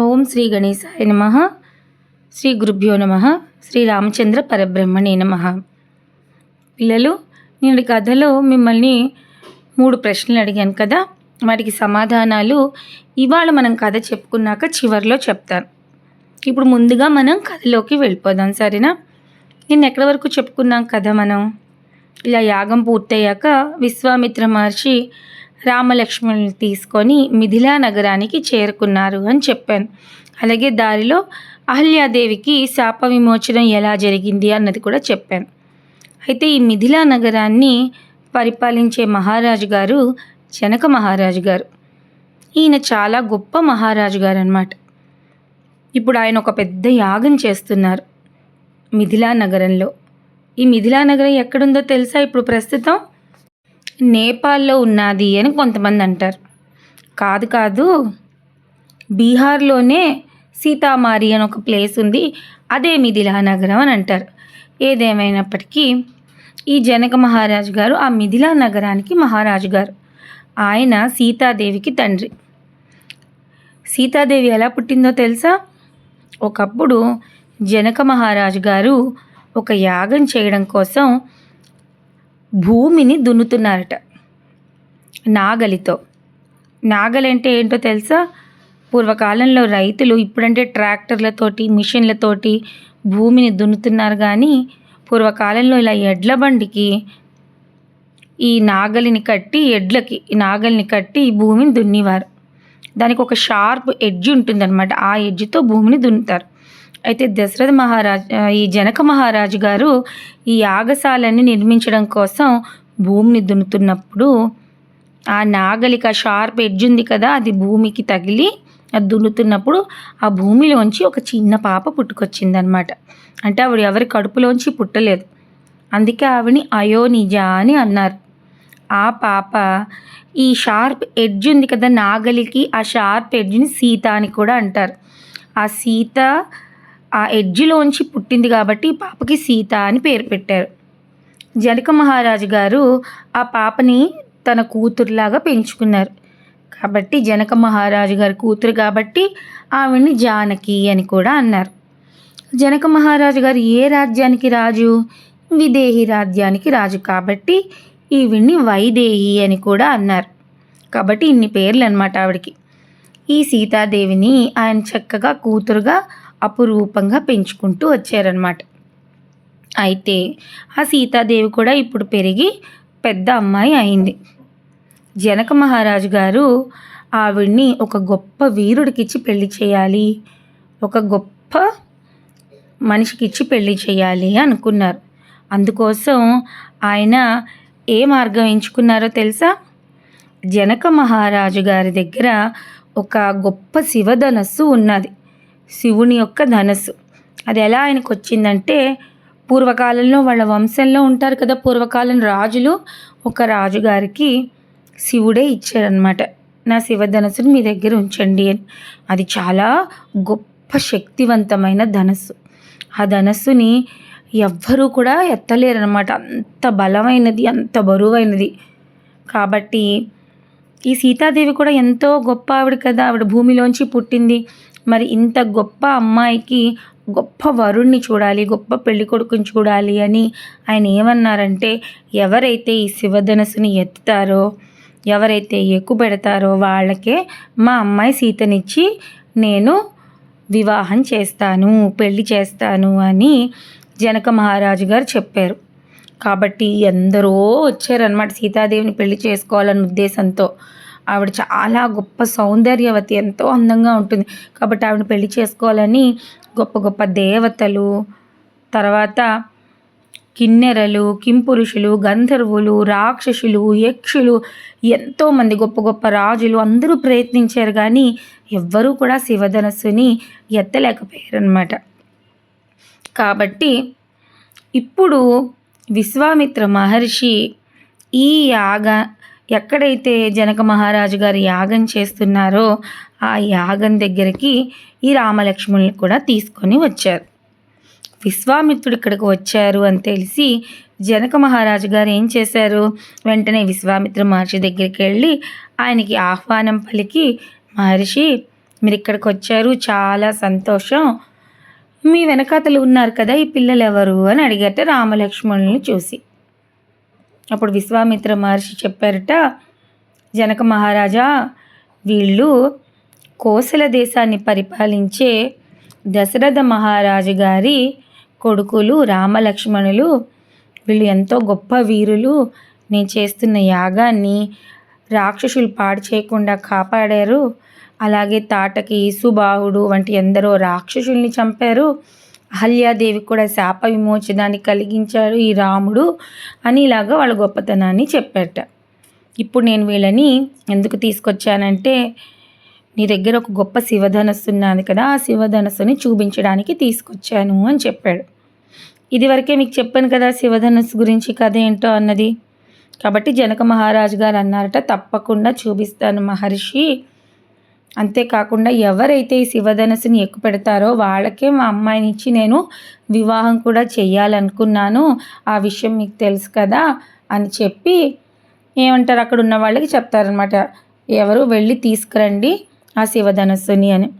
ఓం శ్రీ గణేశాయ నమ. శ్రీ గురుభ్యో నమ. శ్రీ రామచంద్ర పరబ్రహ్మణే నమ. పిల్లలు నేను కథలో మిమ్మల్ని మూడు ప్రశ్నలు అడిగాను కదా? వాటికి సమాధానాలు ఇవాళ మనం కథ చెప్పుకున్నాక చివరిలో చెప్తాను. ఇప్పుడు ముందుగా మనం కథలోకి వెళ్ళిపోదాం సరేనా? నేను ఎక్కడి వరకు చెప్పుకున్నాం కదా మనం? ఇలా యాగం పూర్తయ్యాక విశ్వామిత్ర మహర్షి రామలక్ష్మణుని తీసుకొని మిథిలా నగరానికి చేరుకున్నారు అని చెప్పాను. అలాగే దారిలో అహల్యాదేవికి శాప విమోచనం ఎలా జరిగింది అన్నది కూడా చెప్పాను. అయితే ఈ మిథిలా నగరాన్ని పరిపాలించే మహారాజు గారు జనక మహారాజు గారు. ఈయన చాలా గొప్ప మహారాజు గారు అనమాట ఇప్పుడు ఆయన ఒక పెద్ద యాగం చేస్తున్నారు మిథిలా నగరంలో. ఈ మిథిలా నగరం ఎక్కడుందో తెలుసా ఇప్పుడు ప్రస్తుతం? నేపాల్లో ఉన్నది అని కొంతమంది అంటారు. కాదు కాదు బీహార్లోనే సీతామారి అని ఒక ప్లేస్ ఉంది అదే మిథిలా నగరం అని అంటారు. ఏదేమైనప్పటికీ ఈ జనక మహారాజు గారు ఆ మిథిలా నగరానికి మహారాజు గారు. ఆయన సీతాదేవికి తండ్రి. సీతాదేవి ఎలా పుట్టిందో తెలుసా? ఒకప్పుడు జనక మహారాజు గారు ఒక యాగం చేయడం కోసం భూమిని దున్నుతున్నారట. నాగలితో. నాగలంటే ఏంటో తెలుసా? పూర్వకాలంలో రైతులు ఇప్పుడంటే ట్రాక్టర్లతోటి మిషన్లతోటి భూమిని దున్నుతున్నారు కానీ పూర్వకాలంలో ఇలా ఎడ్ల బండికి ఈ నాగలిని కట్టి ఎడ్లకి నాగలిని కట్టి భూమిని దున్నేవారు. దానికి ఒక షార్ప్ ఎడ్జ్ ఉంటుందన్నమాట. ఆ ఎడ్జ్తో భూమిని దున్నుతారు. అయితే దశరథ మహారాజ్ ఈ జనక మహారాజు గారు ఈ యాగశాలని నిర్మించడం కోసం భూమిని దున్నుతున్నప్పుడు ఆ నాగలిక షార్ప్ ఎడ్జ్ ఉంది కదా అది భూమికి తగిలి అది దున్నుతున్నప్పుడు ఆ భూమిలోంచి ఒక చిన్న పాప పుట్టుకొచ్చిందనమాట అంటే ఆవిడ ఎవరి కడుపులోంచి పుట్టలేదు. అందుకే ఆవిడని అయోనిజ అని అన్నారు. ఆ పాప ఈ షార్ప్ ఎడ్జ్ ఉంది కదా నాగలికి ఆ షార్ప్ ఎడ్జ్ని సీత అని కూడా అంటారు. ఆ సీత ఆ ఎడ్జిలోంచి పుట్టింది కాబట్టి పాపకి సీత అని పేరు పెట్టారు. జనక మహారాజు గారు ఆ పాపని తన కూతురులాగా పెంచుకున్నారు. కాబట్టి జనక మహారాజు గారి కూతురు కాబట్టి ఆవిడ్ని జానకి అని కూడా అన్నారు. జనక మహారాజు గారు ఏ రాజ్యానికి రాజు? విదేహి రాజ్యానికి రాజు కాబట్టి ఈవిడ్ని వైదేహి అని కూడా అన్నారు. కాబట్టి ఇన్ని పేర్లు అనమాట ఆవిడకి. ఈ సీతాదేవిని ఆయన చక్కగా కూతురుగా అపురూపంగా పెంచుకుంటూ వచ్చారనమాట అయితే ఆ సీతాదేవి కూడా ఇప్పుడు పెరిగి పెద్ద అమ్మాయి అయింది. జనక మహారాజు గారు ఆవిడ్ని ఒక గొప్ప వీరుడికిచ్చి పెళ్ళి చేయాలి ఒక గొప్ప మనిషికిచ్చి పెళ్ళి చేయాలి అనుకున్నారు. అందుకోసం ఆయన ఏ మార్గం ఎంచుకున్నారో తెలుసా? జనక మహారాజు గారి దగ్గర ఒక గొప్ప శివధనస్సు ఉన్నది. శివుని యొక్క ధనస్సు. అది ఎలా ఆయనకు వచ్చిందంటే పూర్వకాలంలో వాళ్ళ వంశంలో ఉంటారు కదా పూర్వకాలం రాజులు ఒక రాజుగారికి శివుడే ఇచ్చారనమాట నా శివధనస్సుని మీ దగ్గర ఉంచండి అని. అది చాలా గొప్ప శక్తివంతమైన ధనస్సు. ఆ ధనస్సుని ఎవ్వరూ కూడా ఎత్తలేరనమాట అంత బలమైనది అంత బరువైనది. కాబట్టి ఈ సీతాదేవి కూడా ఎంతో గొప్ప ఆవిడ కదా ఆవిడ భూమిలోంచి పుట్టింది. మరి ఇంత గొప్ప అమ్మాయికి గొప్ప వరుణ్ణి చూడాలి గొప్ప పెళ్ళి కొడుకుని చూడాలి అని ఆయన ఏమన్నారంటే ఎవరైతే ఈ శివధనసుని ఎత్తుతారో ఎవరైతే ఎక్కువ పెడతారో వాళ్ళకే మా అమ్మాయి సీతనిచ్చి నేను వివాహం చేస్తాను పెళ్ళి చేస్తాను అని జనక మహారాజు గారు చెప్పారు. కాబట్టి ఎందరో వచ్చారనమాట సీతాదేవిని పెళ్ళి చేసుకోవాలన్న ఉద్దేశంతో. ఆవిడ చాలా గొప్ప సౌందర్యవతి ఎంతో అందంగా ఉంటుంది. కాబట్టి ఆవిడ పెళ్ళి చేసుకోవాలని గొప్ప గొప్ప దేవతలు తర్వాత కిన్నెరలు కింపురుషులు గంధర్వులు రాక్షసులు యక్షులు ఎంతోమంది గొప్ప గొప్ప రాజులు అందరూ ప్రయత్నించారు. కానీ ఎవ్వరూ కూడా శివధనస్సుని ఎత్తలేకపోయారనమాట కాబట్టి ఇప్పుడు విశ్వామిత్ర మహర్షి ఈ యాగ ఎక్కడైతే జనక మహారాజు గారు యాగం చేస్తున్నారో ఆ యాగం దగ్గరికి ఈ రామలక్ష్మణుని కూడా తీసుకొని వచ్చారు. విశ్వామిత్రుడు ఇక్కడికి వచ్చారు అని తెలిసి జనక మహారాజు గారు ఏం చేశారు? వెంటనే విశ్వామిత్ర మహర్షి దగ్గరికి వెళ్ళి ఆయనకి ఆహ్వానం పలికి మహర్షి మీరు ఇక్కడికి వచ్చారు చాలా సంతోషం. మీ వెనకాతలు ఉన్నారు కదా ఈ పిల్లలు ఎవరు అని అడిగట రామలక్ష్మణుల్ని చూసి. అప్పుడు విశ్వామిత్ర మహర్షి చెప్పారట జనక మహారాజా వీళ్ళు కోసల దేశాన్ని పరిపాలించే దశరథ మహారాజు గారి కొడుకులు రామలక్ష్మణులు వీళ్ళు ఎంతో గొప్ప వీరులు. నేను చేస్తున్న యాగాన్ని రాక్షసులు పాడు చేయకుండా కాపాడారు. అలాగే తాటకి సుబాహుడు వంటి ఎందరో రాక్షసుల్ని చంపారు. అహల్యాదేవి కూడా శాప విమోచనాన్ని కలిగించారు ఈ రాముడు అని ఇలాగా వాళ్ళ గొప్పతనాన్ని చెప్పారట. ఇప్పుడు నేను వీళ్ళని ఎందుకు తీసుకొచ్చానంటే నీ దగ్గర ఒక గొప్ప శివధనస్సు ఉన్నది కదా ఆ శివధనస్సుని చూపించడానికి తీసుకొచ్చాను అని చెప్పాడు. ఇదివరకే మీకు చెప్పాను కదా శివధనస్సు గురించి కథ ఏంటో అన్నది. కాబట్టి జనక మహారాజు గారు అన్నారట తప్పకుండా చూపిస్తాను మహర్షి. అంతేకాకుండా ఎవరైతే ఈ శివధనస్సుని ఎక్కుపెడతారో వాళ్ళకే మా అమ్మాయిని ఇచ్చి నేను వివాహం కూడా చేయాలనుకున్నాను ఆ విషయం మీకు తెలుసు కదా అని చెప్పి ఏమంటారు? అక్కడ ఉన్న వాళ్ళకి చెప్తారనమాట ఎవరు వెళ్ళి తీసుకురండి ఆ శివధనస్సుని అని.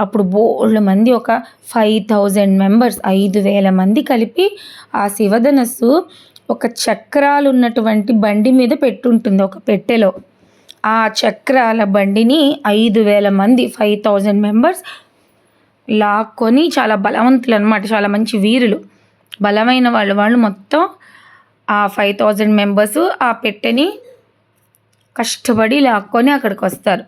అప్పుడు బోల్డ్ మంది ఒక ఫైవ్ థౌజండ్ మెంబర్స్ ఐదు వేల మంది కలిపి ఆ శివధనస్సు ఒక చక్రాలు ఉన్నటువంటి బండి మీద పెట్టుంటుంది ఒక పెట్టెలో. ఆ చక్రాల బండిని ఐదు వేల మంది ఫైవ్ థౌజండ్ మెంబర్స్ లాక్కొని చాలా బలవంతులు అనమాట చాలా మంచి వీరులు. బలమైన వాళ్ళు వాళ్ళు మొత్తం ఆ ఫైవ్ థౌజండ్ మెంబర్స్ ఆ పెట్టెని కష్టపడి లాక్కొని అక్కడికి వస్తారు.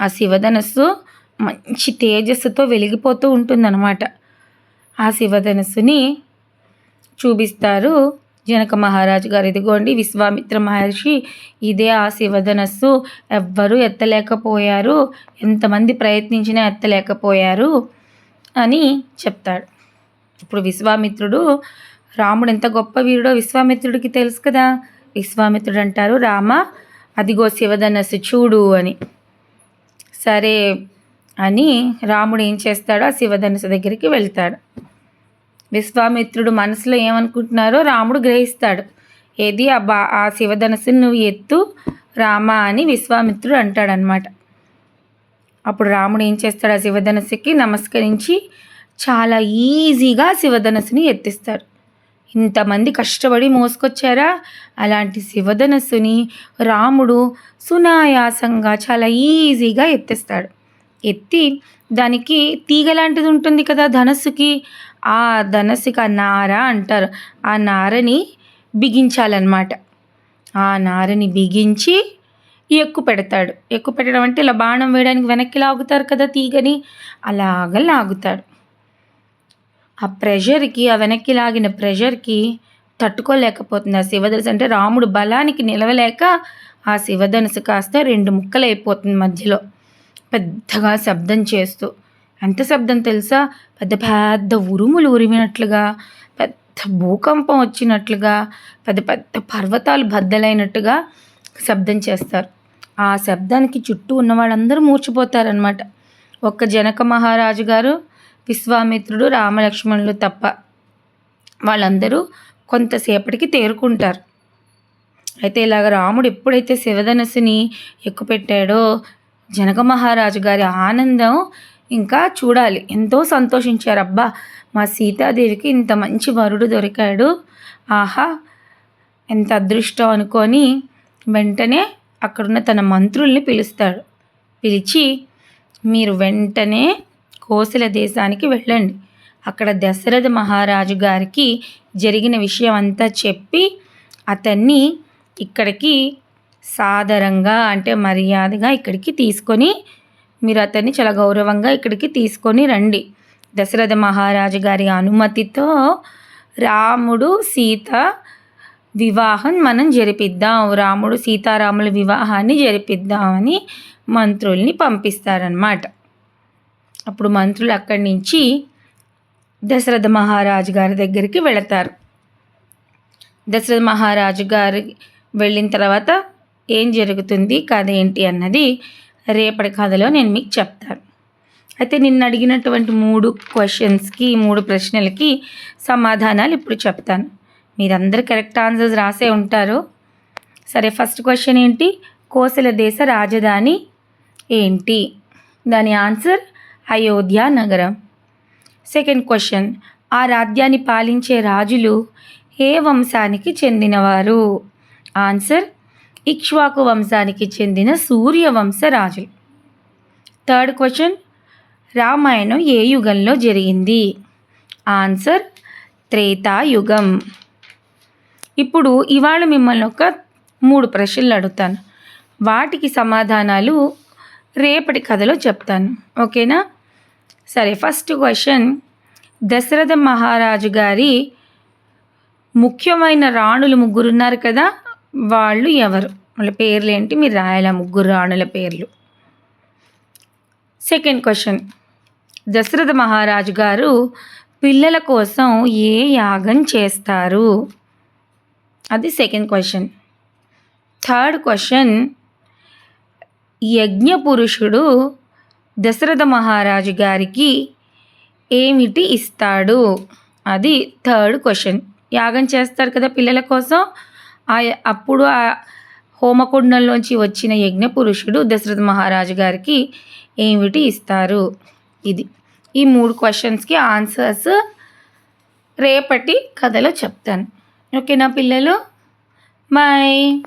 ఆ శివధనస్సు మంచి తేజస్సుతో వెలిగిపోతూ ఉంటుందన్నమాట. ఆ శివధనస్సుని చూపిస్తారు. జనక మహారాజు గారు ఇదిగోండి విశ్వామిత్ర మహర్షి ఇదే ఆ శివధనస్సు ఎవ్వరూ ఎత్తలేకపోయారు. ఎంతమంది ప్రయత్నించినా ఎత్తలేకపోయారు అని చెప్తాడు. ఇప్పుడు విశ్వామిత్రుడు రాముడు ఎంత గొప్ప వీరుడో విశ్వామిత్రుడికి తెలుసు కదా. విశ్వామిత్రుడు అంటారు రామ అదిగో శివధనస్సు చూడు అని. సరే అని రాముడు ఏం చేస్తాడో ఆ శివధనుసు దగ్గరికి వెళ్తాడు. విశ్వామిత్రుడు మనసులో ఏమనుకుంటున్నారో రాముడు గ్రహిస్తాడు. ఏది ఆ బా ఆ శివధనస్సును నువ్వు ఎత్తు రామ అని విశ్వామిత్రుడు అంటాడనమాట అప్పుడు రాముడు ఏం చేస్తాడు? ఆ శివధనస్సుకి నమస్కరించి చాలా ఈజీగా శివధనస్సుని ఎత్తిస్తాడు. ఇంతమంది కష్టపడి మోసుకొచ్చారా? అలాంటి శివధనస్సుని రాముడు సునాయాసంగా చాలా ఈజీగా ఎత్తిస్తాడు. ఎత్తి దానికి తీగ లాంటిది ఉంటుంది కదా ధనస్సుకి ఆ ధనస్సుకి ఆ నార అంటారు. ఆ నారని బిగించాలన్నమాట. ఆ నారని బిగించి ఎక్కు పెడతాడు. ఎక్కు పెట్టడం అంటే ఇలా బాణం వేయడానికి వెనక్కి లాగుతారు కదా తీగని? అలాగ లాగుతాడు. ఆ ప్రెషర్కి ఆ వెనక్కి లాగిన ప్రెషర్కి తట్టుకోలేకపోతుంది. ఆ శివధనుసు అంటే రాముడు బలానికి నిలవలేక ఆ శివధనుసు కాస్త రెండు ముక్కలు అయిపోతుంది మధ్యలో. పెద్దగా శబ్దం చేస్తూ. ఎంత శబ్దం తెలుసా? పెద్ద పెద్ద ఉరుములు ఉరిమినట్లుగా పెద్ద భూకంపం వచ్చినట్లుగా పెద్ద పెద్ద పర్వతాలు బద్దలైనట్టుగా శబ్దం చేస్తారు. ఆ శబ్దానికి చుట్టూ ఉన్న వాళ్ళందరూ మూర్చిపోతారనమాట ఒక్క జనక మహారాజు గారు విశ్వామిత్రుడు రామలక్ష్మణులు తప్ప వాళ్ళందరూ కొంతసేపటికి తేరుకుంటారు. అయితే ఇలాగ రాముడు ఎప్పుడైతే శివధనస్సుని ఎక్కుపెట్టాడో జనక మహారాజు గారి ఆనందం ఇంకా చూడాలి. ఎంతో సంతోషించారు. అబ్బా మా సీతాదేవికి ఇంత మంచి వరుడు దొరికాడు. ఆహా ఎంత అదృష్టం అనుకొని వెంటనే అక్కడున్న తన మంత్రుల్ని పిలుస్తాడు. పిలిచి మీరు వెంటనే కోసల దేశానికి వెళ్ళండి. అక్కడ దశరథ మహారాజు గారికి జరిగిన విషయం అంతా చెప్పి అతన్ని ఇక్కడికి సాదరంగా అంటే మర్యాదగా ఇక్కడికి తీసుకొని మీరు అతన్ని చాలా గౌరవంగా ఇక్కడికి తీసుకొని రండి. దశరథ మహారాజు గారి అనుమతితో రాముడు సీత వివాహం మనం జరిపిద్దాం. రాముడు సీతారాముల వివాహాన్ని జరిపిద్దామని మంత్రుల్ని పంపిస్తారనమాట అప్పుడు మంత్రులు అక్కడి నుంచి దశరథ మహారాజు గారి దగ్గరికి వెళతారు. దశరథ మహారాజు గారి వెళ్ళిన తర్వాత ఏం జరుగుతుంది కథ ఏంటి అన్నది రేపటి కథలో నేను మీకు చెప్తాను. అయితే నిన్న అడిగినటువంటి మూడు క్వశ్చన్స్కి మూడు ప్రశ్నలకి సమాధానాలు ఇప్పుడు చెప్తాను. మీరందరూ కరెక్ట్ ఆన్సర్స్ రాసే ఉంటారు. సరే ఫస్ట్ క్వశ్చన్ ఏంటి? కోసల దేశ రాజధాని ఏంటి? దాని ఆన్సర్ అయోధ్య నగరం. సెకండ్ క్వశ్చన్ ఆ రాజ్యాన్ని పాలించే రాజులు ఏ వంశానికి చెందినవారు? ఆన్సర్ ఇక్ష్వాకు వంశానికి చెందిన సూర్యవంశ రాజులు థర్డ్ క్వశ్చన్ రామాయణం ఏ యుగంలో జరిగింది? ఆన్సర్ త్రేతాయుగం. ఇప్పుడు ఇవాళ మిమ్మల్ని ఒక మూడు ప్రశ్నలు అడుగుతాను. వాటికి సమాధానాలు రేపటి కథలో చెప్తాను. ఓకేనా? సరే ఫస్ట్ క్వశ్చన్ దశరథ మహారాజు గారి ముఖ్యమైన రాణులు ముగ్గురు ఉన్నారు కదా? వాళ్ళు ఎవరు? వాళ్ళ పేర్లు ఏంటి మీరు రాయాల ముగ్గురు రాణుల పేర్లు? సెకండ్ క్వశ్చన్ దశరథ మహారాజు గారు పిల్లల కోసం ఏ యాగం చేస్తారు? అది సెకండ్ క్వశ్చన్ థర్డ్ క్వశ్చన్ యజ్ఞ పురుషుడు దశరథ మహారాజు గారికి ఏమిటి ఇస్తాడు? అది థర్డ్ క్వశ్చన్ యాగం చేస్తారు కదా పిల్లల కోసం? ఆ అప్పుడు ఆ హోమకుండంలోంచి వచ్చిన యజ్ఞ పురుషుడు దశరథ మహారాజు గారికి ఏమిటి ఇస్తారు? ఇది. ఈ మూడు క్వశ్చన్స్కి ఆన్సర్స్ రేపటి కథలో చెప్తాను. ఓకేనా పిల్లలు? బాయ్